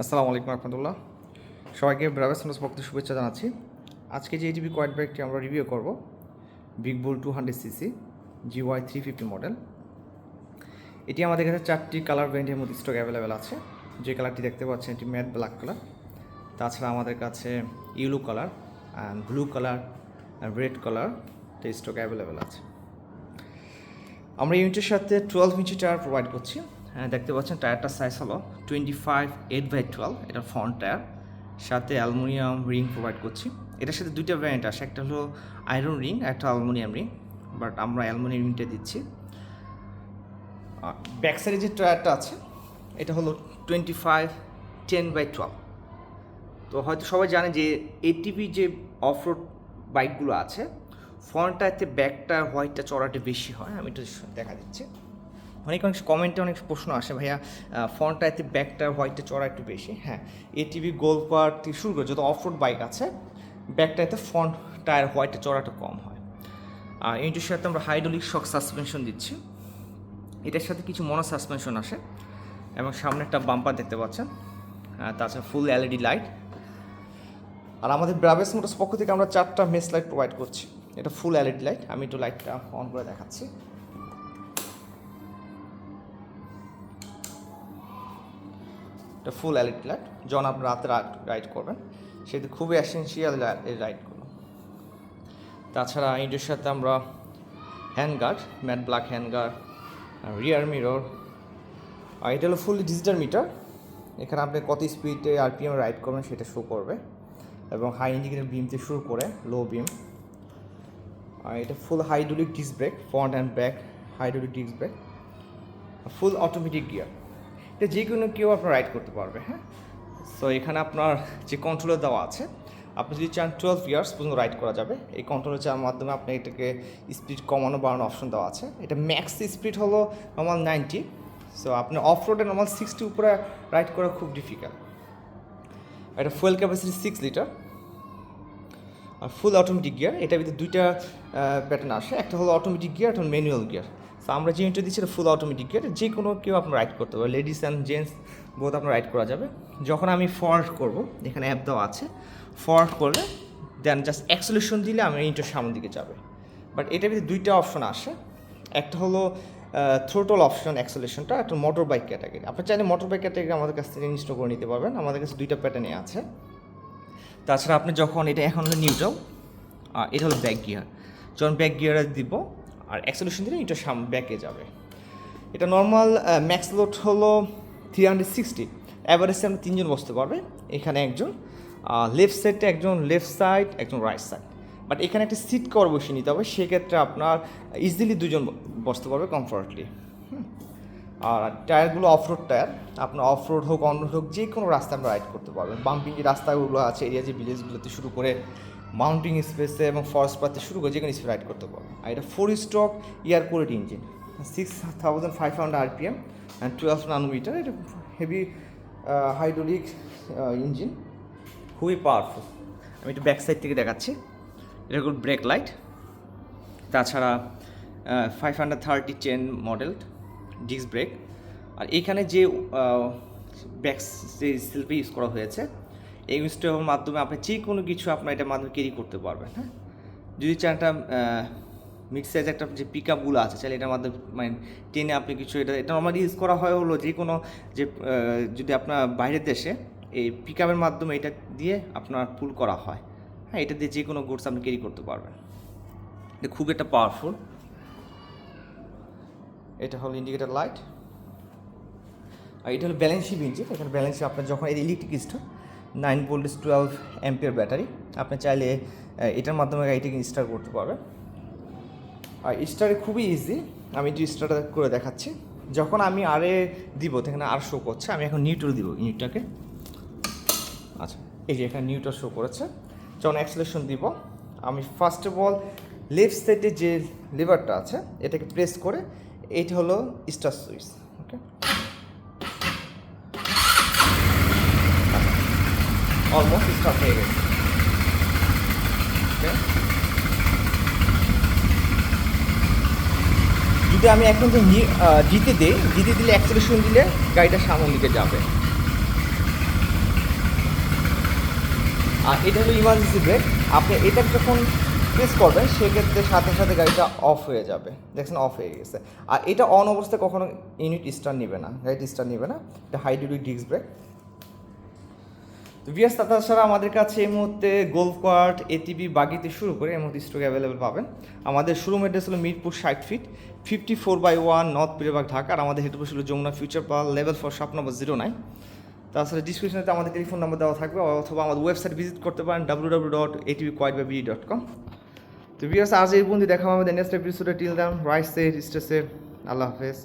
আসসালামু আলাইকুম রহমতুল্লাহ। সবাইকে ব্রাভেস নোস পক্ষ শুভেচ্ছা জানাচ্ছি। আজকে যে এটিভি কোয়াইট বাইকটি আমরা রিভিউ করব Big Bull two hundred CC GY three fifty model এটি আমাদের কাছে চারটি কালার ভেরিয়েন্টের মধ্যে স্টক অ্যাভেলেবেল আছে। যে কালারটি দেখতে পাচ্ছেন, এটি ম্যাট ব্ল্যাক কালার তাছাড়া আমাদের কাছে yellow colour and blue colour red colour stock available আছে। আমরা ইউনিটের সাথে টুয়েলভ ইঞ্চি টায়ার প্রোভাইড করছি। দেখতে পাচ্ছেন, টায়ারটার সাইজ হলো twenty five eight by twelve এটা ফ্রন্ট টায়ার সাথে অ্যালুমিনিয়াম রিং প্রোভাইড করছি। এটার সাথে দুইটা ভ্যারিয়েন্ট আসে, একটা হলো আয়রন রিং একটা অ্যালুমিনিয়াম রিং বাট আমরা অ্যালুমিনিয়াম রিংটা দিচ্ছি। ব্যাক সাইডে যে টায়ারটা আছে, এটা হলো twenty five ten by twelve তো হয়তো সবাই জানে যে এটিভি যে অফ রোড বাইকগুলো আছে ফ্রন্টটা এতে ব্যাকটা হোয়াইটটা চড়াটা বেশি হয়, আমি একটু দেখা দিচ্ছি। অনেক অনেক কমেন্টে অনেক প্রশ্ন আসে, ভাইয়া ফ্রন্টটা এতে ব্যাকটা হোয়াইটটা চড়া একটু বেশি। হ্যাঁ এটিভি গোলপার থেকে শুরু করে, যত অফরোড বাইক আছে ব্যাকটা এতে ফ্রন্ট টায়ার হোয়াইটটা চড়াটা কম হয়। আর এইটার সাথে আমরা হাইড্রোলিক শক সাসপেনশন দিচ্ছি। এটার সাথে কিছু মনো সাসপেনশন আসে এবং সামনে একটা বাম্পার দেখতে পাচ্ছেন তাছাড়া ফুল এলইডি লাইট আর আমাদের ব্রাভেস মোটরস পক্ষ থেকে আমরা চারটা মেস লাইট প্রোভাইড করছি। এটা ফুল এলইডি লাইট আমি একটু লাইটটা অন করে দেখাচ্ছি। এটা ফুল এলইডি লাইট যখন আপনি রাতে রাইড করবেন, সেটা খুবই অ্যাসেন্সিয়াল এই লাইটগুলো তাছাড়া এটার সাথে আমরা hand guard matte black hand guard rear mirror আর এটা হলো ফুল ডিজিটাল মিটার এখানে আপনি কত স্পিডে আরপিএম রাইড করবেন সেটা শো করবে, এবং হাই ইন্ডিকেটার বিম থেকে শুরু করে লো বিম আর এটা full hydraulic disc brake front and back hydraulic disc brake full automatic gear এটা যে কোনো কেউ আপনার রাইড করতে পারবে হ্যাঁ? সো এখানে আপনার যে কন্ট্রোলার দেওয়া আছে, আপনি যদি চান টুয়েলভ ইয়ার্স পর্যন্ত রাইড করা যাবে, এই কন্ট্রোলার চাওয়ার মাধ্যমে আপনি এটাকে স্পিড কমানো বাড়ানো অপশন দেওয়া আছে। এটা ম্যাক্স স্পিড হলো নর্মাল নাইনটি সো আপনি অফ রোডে নর্মাল সিক্সটি উপরে রাইড করা খুব ডিফিকাল্ট এটা ফুয়েল ক্যাপাসিটি সিক্স লিটার আর ফুল অটোমেটিক গিয়ার এটার ভিতরে দুইটা প্যাটার্ন আসে। একটা হলো অটোমেটিক গিয়ার একটা ম্যানুয়াল গিয়ার সো আমরা যে ইউনিটটা দিচ্ছি ফুল অটোমেটিক গিয়ার যে কোনো কেউ আপনার রাইড করতে পারবে। লেডিস অ্যান্ড জেন্টস বোধ আপনার রাইড করা যাবে। যখন আমি ফরওয়ার্ড করব, এখানে অ্যাপ দেওয়া আছে ফরওয়ার্ড করলে দেন জাস্ট অ্যাক্সলেশন দিলে আমি ইউনিটের সামনের দিকে যাবে। বাট এটার ভিতরে দুইটা অপশন আসে। একটা হলো থ্রোটল অপশন অ্যাক্সেলেশনটা একটা মোটর বাইক ক্যাটাগরি আপনি চাইলে মোটর বাইক ক্যাটাগরি আমাদের কাছ থেকে ইনস্টল করে নিতে পারবেন। আমাদের কাছে দুইটা প্যাটার্নে আছে। তাছাড়া আপনি যখন, এটা এখন হলো নিউট্রাল আর এটা হলো ব্যাক গিয়ার যখন ব্যাক গিয়ারে দিব আর অ্যাক্সেলেশন দিলে এটা সাম ব্যাকে যাবে। এটা নর্মাল ম্যাক্স লোড হলো থ্রি হান্ড্রেড সিক্সটি অ্যাভারেজে আমরা তিনজন বসতে পারবে। এখানে একজন লেফট সাইডে একজন লেফট সাইড একজন রাইট সাইড বাট এখানে একটা সিট কভার বসিয়ে নিতে হবে। সেক্ষেত্রে আপনার ইজিলি দুজন বসতে পারবে কমফর্টলি আর টায়ারগুলো অফরোড টায়ার আপনার অফরোড হোক অন হোক যে কোনো রাস্তায় আমরা রাইড করতে পারবেন। বাম্পিং যে রাস্তাগুলো আছে এরিয়া যে ভিলেজগুলোতে শুরু করে মাউন্টিং স্পেসে এবং ফরেস্ট পাতে শুরু করে যেখানে স্পেস রাইড করতে পারবেন আর এটা four stroke air quality engine six thousand five hundred RPM and twelve nanometre এটা হেভি হাইড্রোলিক ইঞ্জিন খুবই পাওয়ারফুল আমি একটু ব্যাক সাইড থেকে দেখাচ্ছি। এটা হল ব্রেক লাইট তাছাড়া five hundred thirty chain model disc brake আর এখানে যে ব্যাক সেলফি ইউজ করা হয়েছে এই ইনস্টলের মাধ্যমে আপনি যে কোনো কিছু আপনার এটার মাধ্যমে ক্যারি করতে পারবেন হ্যাঁ? যদি চান একটা মিড সাইজ একটা যে পিক আপগুলো আছে চাইলে এটার মাধ্যমে মানে টেনে আপনি কিছু এটা এটা নর্মালি ইউজ করা হয় হলো যে কোনো যে যদি আপনার বাইরের দেশে এই পিক আপের মাধ্যমে এটা দিয়ে আপনার পুল করা হয় হ্যাঁ? এটা দিয়ে যে কোনো গুডস আপনি ক্যারি করতে পারবেন। এটা খুব একটা পাওয়ারফুল এটা হলো ইন্ডিকেটার লাইট আর এটা হলো ব্যালেন্সি ইঞ্জিন। এখানে ব্যালেন্সি আপনার যখন এই electric star nine voltage twelve ampere battery. আপনি চাইলে এটার মাধ্যমে গাড়িটাকে স্টার্ট করতে পারবেন। আর স্টারে খুবই ইজি আমি একটু স্টারটা করে দেখাচ্ছি। যখন আমি আরে দিব এখানে আর শো করছে, আমি এখন নিউট্রাল দিব ইউনিটটাকে আচ্ছা এই যে এখানে নিউট্রাল শো করেছে। যখন অ্যাক্সেলেশন দিব, আমি ফার্স্ট অফ অল লেফট সাইডে যে লিভারটা আছে, এটাকে প্রেস করে এইটা হলো স্টার সুইচ অলমোস্ট স্টার্ট হয়ে গেছে? যদি আমি এখন যে জিতে দিই, জিতে দিলে অ্যাক্সেলেশন দিলে গাড়িটা সামনের দিকে যাবে। আর এটা হলো ইমার্জেন্সি ব্রেক আপনি এটা যখন প্রেস করবেন, সেক্ষেত্রে সাথে সাথে গাড়িটা অফ হয়ে যাবে। দেখছেন অফ হয়ে গেছে। আর এটা অন অবস্থায় কখনো ইউনিট স্টার্ট নেবে না। গাড়িটি স্টার্ট নেবে না। এটা হাইড্রোলিক ডিস্ক ব্রেক তো বিয়াস তাছাড়া আমাদের কাছে এই মুহূর্তে গোল্ফ কার্ট এটিভি বাগিতে শুরু করে এর মধ্যে স্টক অ্যাভেলেবেল পাবেন। আমাদের শোরুম অ্যাড্রেস হলো মিরপুর ষাট feet fifty four by one north Pirerbag Dhaka আর আমাদের হেড ছিল Jamuna future park level four shop number zero nine তাছাড়া ডিসক্রিপশনে আমাদের টেলিফোন নাম্বার দেওয়া থাকবে, অথবা আমাদের ওয়েবসাইট ভিজিট করতে পারেন W W dot ATV quad বা বিডি ডট কম তো বিয়াস আজ এই বন্ধু দেখা হবে আমাদের নেক্সট এপিসোডে টিল দাম রাইস সেট স্টেসে আল্লাহ হাফেজ।